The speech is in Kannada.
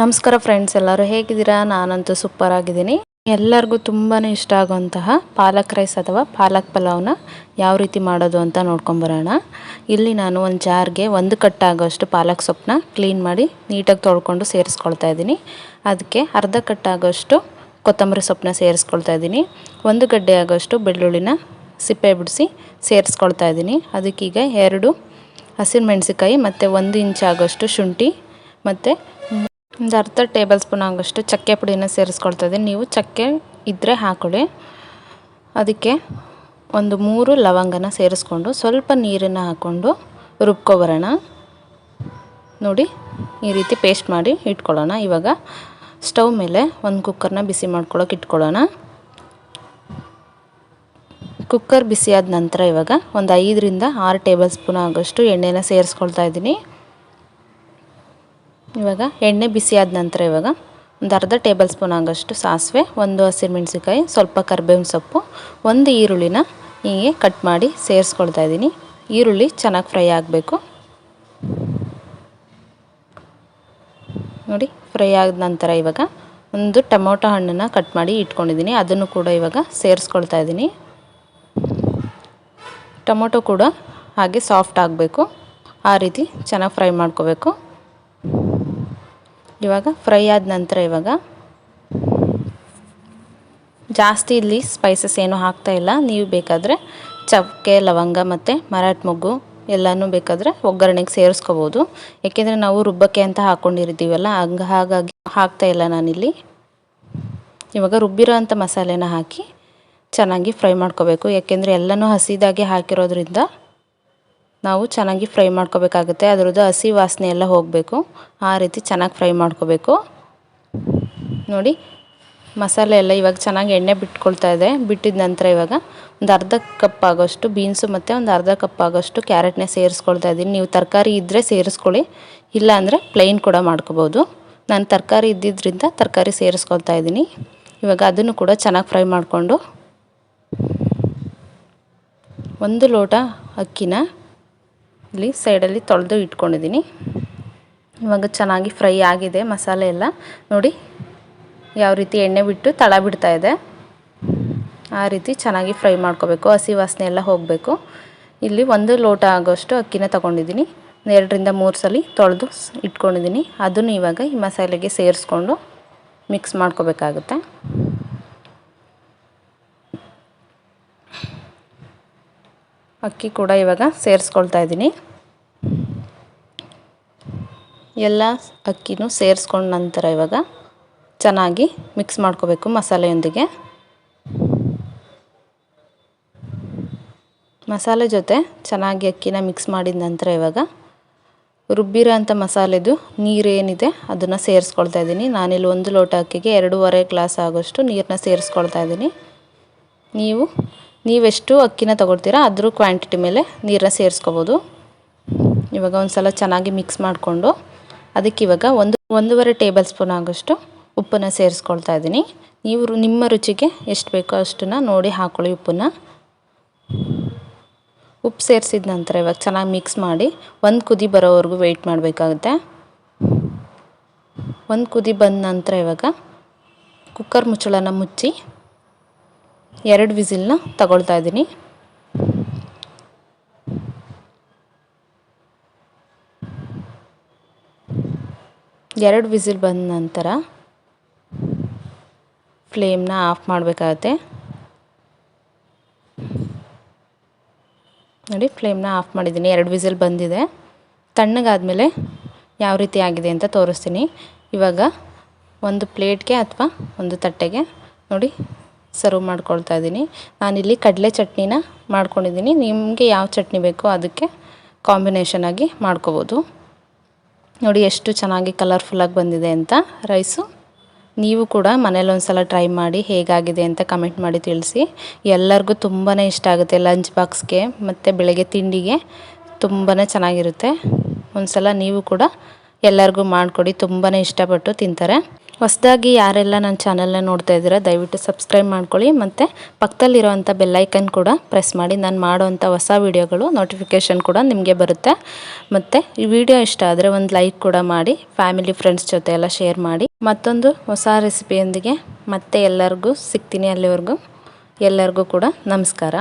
ನಮಸ್ಕಾರ ಫ್ರೆಂಡ್ಸ್ ಎಲ್ಲರೂ ಹೇಗಿದ್ದೀರಾ? ನಾನಂತೂ ಸೂಪರ್ ಆಗಿದ್ದೀನಿ. ಎಲ್ಲರಿಗೂ ತುಂಬಾ ಇಷ್ಟ ಆಗುವಂತಹ ಪಾಲಕ್ ರೈಸ್ ಅಥವಾ ಪಾಲಕ್ ಪಲಾವ್ನ ಯಾವ ರೀತಿ ಮಾಡೋದು ಅಂತ ನೋಡ್ಕೊಂಬರೋಣ ಇಲ್ಲಿ ನಾನು ಒಂದು ಜಾರ್ಗೆ ಒಂದು ಕಟ್ಟಾಗೋಷ್ಟು ಪಾಲಕ್ ಸೊಪ್ಪನ್ನ ಕ್ಲೀನ್ ಮಾಡಿ ನೀಟಾಗಿ ತೊಳ್ಕೊಂಡು ಸೇರಿಸ್ಕೊಳ್ತಾ ಇದ್ದೀನಿ. ಅದಕ್ಕೆ ಅರ್ಧ ಕಟ್ಟಾಗೋಷ್ಟು ಕೊತ್ತಂಬರಿ ಸೊಪ್ಪನ್ನ ಸೇರಿಸ್ಕೊಳ್ತಾ ಇದ್ದೀನಿ. ಒಂದು ಗಡ್ಡೆ ಆಗೋಷ್ಟು ಬೆಳ್ಳುಳ್ಳಿನ ಸಿಪ್ಪೆ ಬಿಡಿಸಿ ಸೇರಿಸ್ಕೊಳ್ತಾ ಇದ್ದೀನಿ. ಅದಕ್ಕೀಗ ಎರಡು ಹಸಿರು ಮೆಣಸಿಕಾಯಿ ಮತ್ತು ಒಂದು ಇಂಚ್ ಆಗೋಷ್ಟು ಶುಂಠಿ ಮತ್ತು ಒಂದು ಅರ್ಧ ಟೇಬಲ್ ಸ್ಪೂನ್ ಆಗೋಷ್ಟು ಚಕ್ಕೆ ಪುಡಿನ ಸೇರಿಸ್ಕೊಳ್ತಾ ಇದ್ದೀನಿ. ನೀವು ಚಕ್ಕೆ ಇದ್ದರೆ ಹಾಕೊಳ್ಳಿ. ಅದಕ್ಕೆ ಒಂದು ಮೂರು ಲವಂಗನ ಸೇರಿಸ್ಕೊಂಡು ಸ್ವಲ್ಪ ನೀರನ್ನು ಹಾಕ್ಕೊಂಡು ರುಬ್ಕೊಬರೋಣ. ನೋಡಿ, ಈ ರೀತಿ ಪೇಸ್ಟ್ ಮಾಡಿ ಇಟ್ಕೊಳ್ಳೋಣ. ಇವಾಗ ಸ್ಟವ್ ಮೇಲೆ ಒಂದು ಕುಕ್ಕರ್ನ ಬಿಸಿ ಮಾಡ್ಕೊಳ್ಳೋಕೆ ಇಟ್ಕೊಳ್ಳೋಣ. ಕುಕ್ಕರ್ ಬಿಸಿಯಾದ ನಂತರ ಇವಾಗ ಒಂದು ಐದರಿಂದ ಆರು ಟೇಬಲ್ ಸ್ಪೂನ್ ಆಗೋಷ್ಟು ಎಣ್ಣೆನ ಸೇರಿಸ್ಕೊಳ್ತಾ ಇದ್ದೀನಿ. ಇವಾಗ ಎಣ್ಣೆ ಬಿಸಿಯಾದ ನಂತರ ಇವಾಗ ಒಂದು ಅರ್ಧ ಟೇಬಲ್ ಸ್ಪೂನ್ ಆಗೋಷ್ಟು ಸಾಸಿವೆ, ಒಂದು ಹಸಿರು ಮೆಣಸಿಕಾಯಿ ಸ್ವಲ್ಪ ಕರ್ಬೇವಿನ ಸೊಪ್ಪು, ಒಂದು ಈರುಳ್ಳಿನ ಹೀಗೆ ಕಟ್ ಮಾಡಿ ಸೇರಿಸ್ಕೊಳ್ತಾ ಇದ್ದೀನಿ. ಈರುಳ್ಳಿ ಚೆನ್ನಾಗಿ ಫ್ರೈ ಆಗಬೇಕು. ನೋಡಿ, ಫ್ರೈ ಆದ ನಂತರ ಇವಾಗ ಒಂದು ಟೊಮೊಟೊ ಹಣ್ಣನ್ನು ಕಟ್ ಮಾಡಿ ಇಟ್ಕೊಂಡಿದ್ದೀನಿ. ಅದನ್ನು ಕೂಡ ಇವಾಗ ಸೇರಿಸ್ಕೊಳ್ತಾ ಇದ್ದೀನಿ. ಟೊಮೊಟೊ ಕೂಡ ಹಾಗೆ ಸಾಫ್ಟ್ ಆಗಬೇಕು. ಆ ರೀತಿ ಚೆನ್ನಾಗಿ ಫ್ರೈ ಮಾಡ್ಕೋಬೇಕು. ಇವಾಗ ಫ್ರೈ ಆದ ನಂತರ ಇವಾಗ ಜಾಸ್ತಿ ಇಲ್ಲಿ ಸ್ಪೈಸಸ್ ಏನೂ ಹಾಕ್ತಾಯಿಲ್ಲ ನೀವು ಬೇಕಾದರೆ ಚಕ್ಕೆ, ಲವಂಗ ಮತ್ತು ಮರಾಠ ಮೊಗ್ಗು ಎಲ್ಲನೂ ಬೇಕಾದರೆ ಒಗ್ಗರಣೆಗೆ ಸೇರಿಸ್ಕೋಬೋದು. ಏಕೆಂದರೆ ನಾವು ರುಬ್ಬಕ್ಕೆ ಅಂತ ಹಾಕ್ಕೊಂಡಿರ್ತೀವಲ್ಲ ಹಂಗೆ ಹಾಗಾಗಿ ಹಾಕ್ತಾಯಿಲ್ಲ ನಾನಿಲ್ಲಿ. ಇವಾಗ ರುಬ್ಬಿರೋ ಅಂಥ ಮಸಾಲೆನ ಹಾಕಿ ಚೆನ್ನಾಗಿ ಫ್ರೈ ಮಾಡ್ಕೋಬೇಕು. ಯಾಕೆಂದರೆ ಎಲ್ಲನೂ ಹಸಿದಾಗೆ ಹಾಕಿರೋದ್ರಿಂದ ನಾವು ಚೆನ್ನಾಗಿ ಫ್ರೈ ಮಾಡ್ಕೋಬೇಕಾಗುತ್ತೆ. ಅದರದ್ದು ಹಸಿ ವಾಸನೆ ಎಲ್ಲ ಹೋಗಬೇಕು. ಆ ರೀತಿ ಚೆನ್ನಾಗಿ ಫ್ರೈ ಮಾಡ್ಕೋಬೇಕು. ನೋಡಿ, ಮಸಾಲೆ ಎಲ್ಲ ಇವಾಗ ಚೆನ್ನಾಗಿ ಎಣ್ಣೆ ಬಿಟ್ಕೊಳ್ತಾ ಇದೆ. ಬಿಟ್ಟಿದ ನಂತರ ಇವಾಗ ಒಂದು ಅರ್ಧ ಕಪ್ ಆಗೋಷ್ಟು ಬೀನ್ಸು ಮತ್ತು ಒಂದು ಅರ್ಧ ಕಪ್ ಆಗೋಷ್ಟು ಕ್ಯಾರೆಟ್ನೇ ಸೇರಿಸ್ಕೊಳ್ತಾ ಇದ್ದೀನಿ. ನೀವು ತರಕಾರಿ ಇದ್ದರೆ ಸೇರಿಸ್ಕೊಳ್ಳಿ. ಇಲ್ಲ ಅಂದರೆ ಪ್ಲೈನ್ ಕೂಡ ಮಾಡ್ಕೋಬೋದು. ನಾನು ತರಕಾರಿ ಇದ್ದಿದ್ದರಿಂದ ತರಕಾರಿ ಸೇರಿಸ್ಕೊಳ್ತಾ ಇದ್ದೀನಿ. ಇವಾಗ ಅದನ್ನು ಕೂಡ ಚೆನ್ನಾಗಿ ಫ್ರೈ ಮಾಡಿಕೊಂಡು ಒಂದು ಲೋಟ ಅಕ್ಕಿನ ಇಲ್ಲಿ ಸೈಡಲ್ಲಿ ತೊಳೆದು ಇಟ್ಕೊಂಡಿದ್ದೀನಿ. ಇವಾಗ ಚೆನ್ನಾಗಿ ಫ್ರೈ ಆಗಿದೆ ಮಸಾಲೆ ಎಲ್ಲ. ನೋಡಿ ಯಾವ ರೀತಿ ಎಣ್ಣೆ ಬಿಟ್ಟು ತಳ ಬಿಡ್ತಾ ಇದೆ. ಆ ರೀತಿ ಚೆನ್ನಾಗಿ ಫ್ರೈ ಮಾಡ್ಕೋಬೇಕು. ಹಸಿ ವಾಸನೆ ಎಲ್ಲ ಹೋಗಬೇಕು. ಇಲ್ಲಿ ಒಂದು ಲೋಟ ಆಗೋಷ್ಟು ಅಕ್ಕಿನ ತೊಗೊಂಡಿದ್ದೀನಿ. ಎರಡರಿಂದ ಮೂರು ಸಲ ತೊಳೆದು ಇಟ್ಕೊಂಡಿದ್ದೀನಿ. ಅದನ್ನು ಇವಾಗ ಈ ಮಸಾಲೆಗೆ ಸೇರಿಸ್ಕೊಂಡು ಮಿಕ್ಸ್ ಮಾಡ್ಕೋಬೇಕಾಗುತ್ತೆ. ಅಕ್ಕಿ ಕೂಡ ಇವಾಗ ಸೇರಿಸ್ಕೊಳ್ತಾ ಇದ್ದೀನಿ. ಎಲ್ಲ ಅಕ್ಕಿನೂ ಸೇರಿಸ್ಕೊಂಡ ನಂತರ ಇವಾಗ ಚೆನ್ನಾಗಿ ಮಿಕ್ಸ್ ಮಾಡ್ಕೋಬೇಕು ಮಸಾಲೆಯೊಂದಿಗೆ. ಮಸಾಲೆ ಜೊತೆ ಚೆನ್ನಾಗಿ ಅಕ್ಕಿನ ಮಿಕ್ಸ್ ಮಾಡಿದ ನಂತರ ಇವಾಗ ರುಬ್ಬಿರೋ ಅಂಥ ಮಸಾಲೆದು ನೀರೇನಿದೆ ಅದನ್ನು ಸೇರಿಸ್ಕೊಳ್ತಾ ಇದ್ದೀನಿ. ನಾನಿಲ್ಲಿ ಒಂದು ಲೋಟ ಅಕ್ಕಿಗೆ ಎರಡೂವರೆ ಗ್ಲಾಸ್ ಆಗೋಷ್ಟು ನೀರನ್ನ ಸೇರಿಸ್ಕೊಳ್ತಾ ಇದ್ದೀನಿ. ನೀವು ನೀವೆಷ್ಟು ಅಕ್ಕಿನ ತೊಗೊಳ್ತೀರಾ ಅದ್ರ ಕ್ವಾಂಟಿಟಿ ಮೇಲೆ ನೀರನ್ನ ಸೇರಿಸ್ಕೋಬೋದು. ಇವಾಗ ಒಂದು ಸಲ ಚೆನ್ನಾಗಿ ಮಿಕ್ಸ್ ಮಾಡಿಕೊಂಡು, ಅದಕ್ಕೆ ಇವಾಗ ಒಂದು, ಒಂದೂವರೆ ಟೇಬಲ್ ಸ್ಪೂನ್ ಆಗೋಷ್ಟು ಉಪ್ಪನ್ನು ಸೇರಿಸ್ಕೊಳ್ತಾ ಇದ್ದೀನಿ. ನೀವು ನಿಮ್ಮ ರುಚಿಗೆ ಎಷ್ಟು ಬೇಕೋ ಅಷ್ಟನ್ನು ನೋಡಿ ಹಾಕೊಳ್ಳಿ ಉಪ್ಪನ್ನು. ಉಪ್ಪು ಸೇರಿಸಿದ ನಂತರ ಇವಾಗ ಚೆನ್ನಾಗಿ ಮಿಕ್ಸ್ ಮಾಡಿ, ಒಂದು ಕುದಿ ಬರೋವರೆಗೂ ವೆಯ್ಟ್ ಮಾಡಬೇಕಾಗುತ್ತೆ. ಒಂದು ಕುದಿ ಬಂದ ನಂತರ ಇವಾಗ ಕುಕ್ಕರ್ ಮುಚ್ಚಳನ ಮುಚ್ಚಿ ಎರಡು ವಿಸಿಲ್ನ ತಗೊಳ್ತಾ ಇದ್ದೀನಿ. ಎರಡು ವಿಸಿಲ್ ಬಂದ ನಂತರ ಫ್ಲೇಮ್ನ ಆಫ್ ಮಾಡಬೇಕಾಗತ್ತೆ. ನೋಡಿ, ಫ್ಲೇಮ್ನ ಆಫ್ ಮಾಡಿದ್ದೀನಿ. ಎರಡು ವಿಸಿಲ್ ಬಂದಿದೆ. ತಣ್ಣಗಾದಮೇಲೆ ಯಾವ ರೀತಿ ಆಗಿದೆ ಅಂತ ತೋರಿಸ್ತೀನಿ. ಇವಾಗ ಒಂದು ಪ್ಲೇಟ್ಗೆ ಅಥವಾ ಒಂದು ತಟ್ಟೆಗೆ ನೋಡಿ ಸರ್ವ್ ಮಾಡ್ಕೊಳ್ತಾ ಇದ್ದೀನಿ. ನಾನಿಲ್ಲಿ ಕಡಲೆ ಚಟ್ನಿನ ಮಾಡ್ಕೊಂಡಿದ್ದೀನಿ. ನಿಮಗೆ ಯಾವ ಚಟ್ನಿ ಬೇಕೋ ಅದಕ್ಕೆ ಕಾಂಬಿನೇಷನ್ ಆಗಿ ಮಾಡ್ಕೋಬೋದು. ನೋಡಿ ಎಷ್ಟು ಚೆನ್ನಾಗಿ ಕಲರ್ಫುಲ್ಲಾಗಿ ಬಂದಿದೆ ಅಂತ ರೈಸು ನೀವು ಕೂಡ ಮನೇಲಿ ಒಂದು ಸಲ ಟ್ರೈ ಮಾಡಿ ಹೇಗಾಗಿದೆ ಅಂತ ಕಮೆಂಟ್ ಮಾಡಿ ತಿಳಿಸಿ. ಎಲ್ಲರಿಗೂ ತುಂಬಾ ಇಷ್ಟ ಆಗುತ್ತೆ ಲಂಚ್ ಬಾಕ್ಸ್ಗೆ ಮತ್ತು ಬೆಳಗ್ಗೆ ತಿಂಡಿಗೆ ತುಂಬಾ ಚೆನ್ನಾಗಿರುತ್ತೆ. ಒಂದು ಸಲ ನೀವು ಕೂಡ ಎಲ್ಲರಿಗೂ ಮಾಡಿಕೊಡಿ ತುಂಬಾ ಇಷ್ಟಪಟ್ಟು ತಿಂತಾರೆ. ಹೊಸದಾಗಿ ಯಾರೆಲ್ಲ ನನ್ನ ಚಾನಲ್ನ ನೋಡ್ತಾ ಇದ್ದೀರಾ ದಯವಿಟ್ಟು ಸಬ್ಸ್ಕ್ರೈಬ್ ಮಾಡ್ಕೊಳ್ಳಿ. ಮತ್ತು ಪಕ್ಕದಲ್ಲಿರೋವಂಥ ಬೆಲ್ಲೈಕನ್ ಕೂಡ ಪ್ರೆಸ್ ಮಾಡಿ. ನಾನು ಮಾಡೋವಂಥ ಹೊಸ ವೀಡಿಯೋಗಳು ನೋಟಿಫಿಕೇಷನ್ ಕೂಡ ನಿಮಗೆ ಬರುತ್ತೆ. ಮತ್ತು ಈ ವಿಡಿಯೋ ಇಷ್ಟ ಆದರೆ ಒಂದು ಲೈಕ್ ಕೂಡ ಮಾಡಿ ಫ್ಯಾಮಿಲಿ ಫ್ರೆಂಡ್ಸ್ ಜೊತೆ ಎಲ್ಲ ಶೇರ್ ಮಾಡಿ. ಮತ್ತೊಂದು ಹೊಸ ರೆಸಿಪಿಯೊಂದಿಗೆ ಮತ್ತೆ ಎಲ್ಲರಿಗೂ ಸಿಗ್ತೀನಿ ಅಲ್ಲಿವರೆಗೂ. ಎಲ್ಲರಿಗೂ ಕೂಡ ನಮಸ್ಕಾರ.